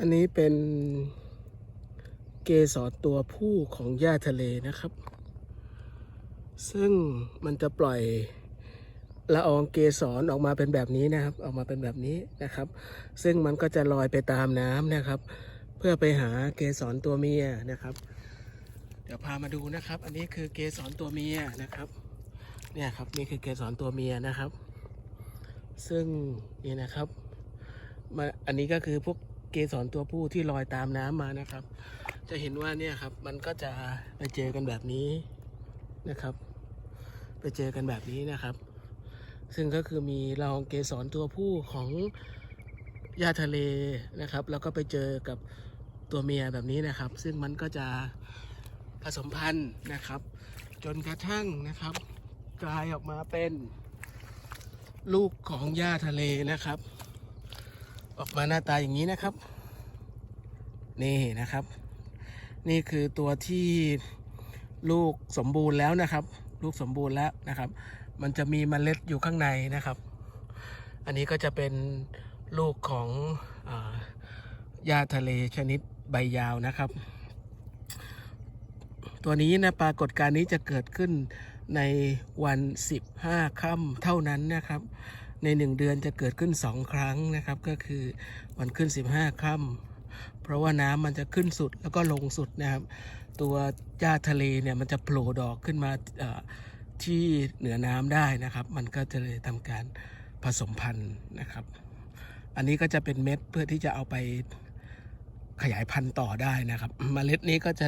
อันนี้เป็นเกสรตัวผู้ของหญ้าทะเลนะครับ ซึ่งมันจะปล่อยละอองเกสรออกมาเป็นแบบนี้นะครับ ออกมาเป็นแบบนี้นะครับ ซึ่งมันก็จะลอยไปตามน้ำนะครับ เพื่อไปหาเกสรตัวเมียนะครับ เดี๋ยวพามาดูนะครับ อันนี้คือเกสรตัวเมียนะครับ เนี่ยครับนี่คือเกสรตัวเมียนะครับ ซึ่งนี่นะครับมาอันนี้ก็คือพวก เกสรตัวผู้ที่ลอยตามน้ำมานะครับ จะเห็นว่าเนี่ยครับมันก็จะไปเจอกันแบบนี้นะครับ ไปเจอกันแบบนี้นะครับ ซึ่งก็คือมีละอองเกสรตัวผู้ของหญ้าทะเลนะครับ แล้วก็ไปเจอกับตัวเมียแบบนี้นะครับ ซึ่งมันก็จะผสมพันธุ์นะครับ จนกระทั่งนะครับ กลายออกมาเป็นลูกของหญ้าทะเลนะครับ ออกมาหน้าตาอย่างนี้นะครับ นี่นะครับ นี่คือตัวที่ลูกสมบูรณ์แล้วนะครับ ลูกสมบูรณ์แล้วนะครับ มันจะมีเมล็ดอยู่ข้างในนะครับ อันนี้ก็จะเป็นลูกของหญ้าทะเลชนิดใบยาวนะครับ ตัวนี้นะปรากฏการณ์นี้จะเกิดขึ้นในวัน 15 ค่ำเท่านั้นนะครับ ในหนึ่งเดือนจะเกิดขึ้นสองครั้งนะครับ ก็คือวันขึ้น 15ค่ำเพราะว่าน้ำมันจะขึ้นสุดแล้วก็ลงสุดนะครับ ตัวหญ้าทะเลเนี่ยมันจะโผล่ดอกขึ้นมาที่เหนือน้ำได้นะครับ มันก็จะเลยทำการผสมพันธุ์นะครับ อันนี้ก็จะเป็นเม็ดเพื่อที่จะเอาไปขยายพันธุ์ต่อได้นะครับเมล็ดนี้ก็จะ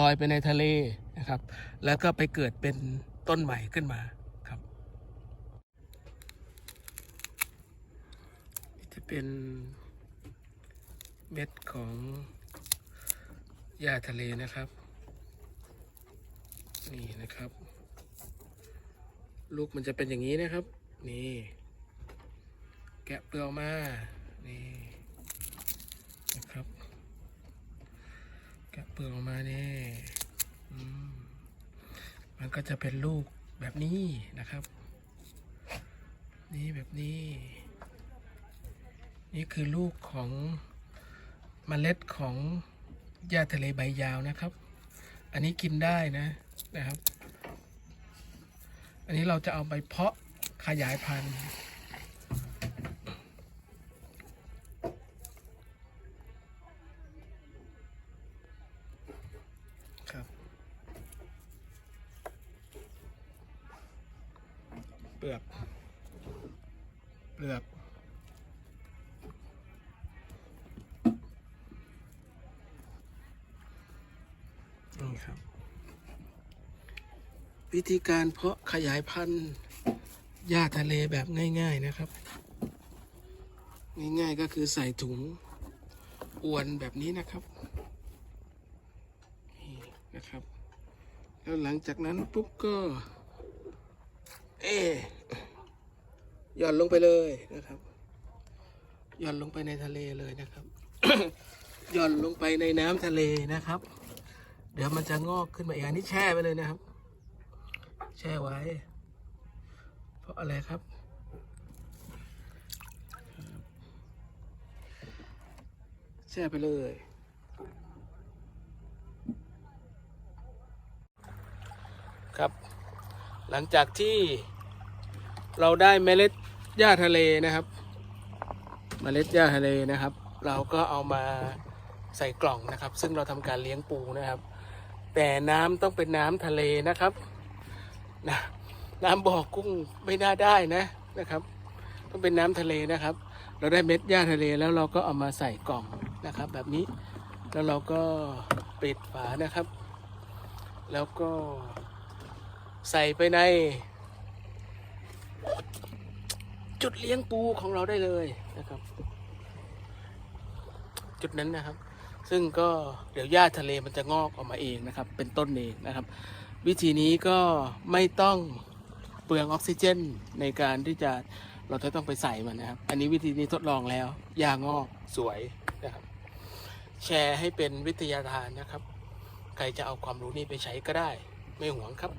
ลอยไปในทะเลนะครับ แล้วก็ไปเกิดเป็นต้นใหม่ขึ้นมาครับ จะเป็นเม็ดของหญ้าทะเลนะครับ นี่นะครับ ลูกมันจะเป็นอย่างนี้นะครับ นี่ แกะเปลือกออกมา นี่นะครับ แกะเปลือกออกมานี่มันก็จะเป็นลูกแบบนี้นะครับ นี่แบบนี้ นี่คือลูกของเมล็ดของหญ้าทะเลใบยาวนะครับ อันนี้กินได้นะนะครับ อันนี้เราจะเอาไปเพาะขยายพันธุ์ครับเปลือกเปลือก ครับวิธีการเพาะขยายพันธุ์หญ้าทะเลแบบง่าย ๆนะครับ ง่ายๆก็คือใส่ถุงอวนแบบนี้นะครับนี่นะครับ แล้วหลังจากนั้นปุ๊บก็ เอหย่อนลงไปเลยนะครับหย่อนลงไปในทะเลเลยนะครับหย่อนลงไปในน้ำทะเลนะครับ เดี๋ยวมันจะงอกขึ้นมาอีกอันนี้แช่ไปเลยนะครับ แช่ไว้ เพราะอะไรครับ แช่ไปเลยครับ หลังจากที่เราได้เมล็ดหญ้าทะเลนะครับ เมล็ดหญ้าทะเลนะครับ เราก็เอามาใส่กล่องนะครับ ซึ่งเราทำการเลี้ยงปูนะครับ แต่น้ำต้องเป็นน้ำทะเลนะครับนะน้ำบ่อกุ้งไม่น่าได้นะนะครับ ต้องเป็นน้ำทะเลนะครับ เราได้เม็ดหญ้าทะเลแล้วเราก็เอามาใส่กล่องนะครับ แบบนี้แล้วเราก็ปิดฝานะครับ แล้วก็ใส่ไปในจุดเลี้ยงปูของเราได้เลยนะครับ จุดนั้นนะครับ ซึ่งก็เดี๋ยวหญ้าทะเลมันจะงอกออกมาเองนะครับ เป็นต้นเองนะครับ วิธีนี้ก็ไม่ต้องเปลืองออกซิเจนในการที่จะเราจะต้องไปใส่มันนะครับ อันนี้วิธีนี้ทดลองแล้วหญ้างอกสวยนะครับ แชร์ให้เป็นวิทยาทานนะครับ ใครจะเอาความรู้นี้ไปใช้ก็ได้ ไม่หวงครับ